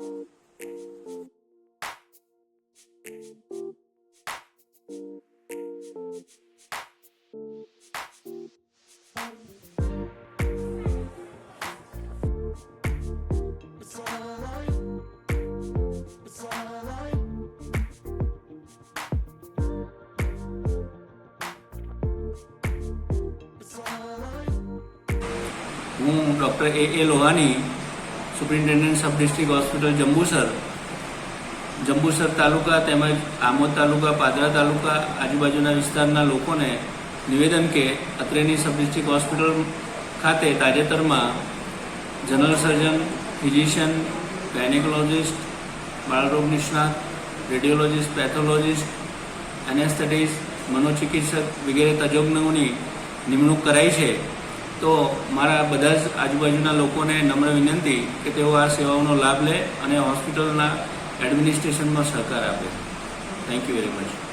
Ini dokter EE Lohani superintendent sub district hospital Jambusar. Jambusar taluka તેમજ આમોદ તાલુકા, પાદરા તાલુકા, આજુબાજુના વિસ્તારના લોકોને નિવેદન કે અત્રેની સબ ડિસ્ટ્રિક્ટ હોસ્પિટલ ખાતે તાજેતરમાં જનરલ સર્જન, ફિઝિશિયન, ગાયનેકોલોજિસ્ટ, બાળરોગ નિષ્ણાત, રેડિયોલોજિસ્ટ, પેથોલોજિસ્ટ, એનેસ્થેટિસ્ટ, મનોચિકિત્સક વગેરે તજજ્ઞોની નિમણૂક કરાઈ છે. તો મારા બધા જ આજુબાજુના લોકોને નમ્ર વિનંતી કે તેઓ આ સેવાઓનો લાભ લે અને હોસ્પિટલના એડમિનિસ્ટ્રેશનમાં સહકાર આપે. Thank you very much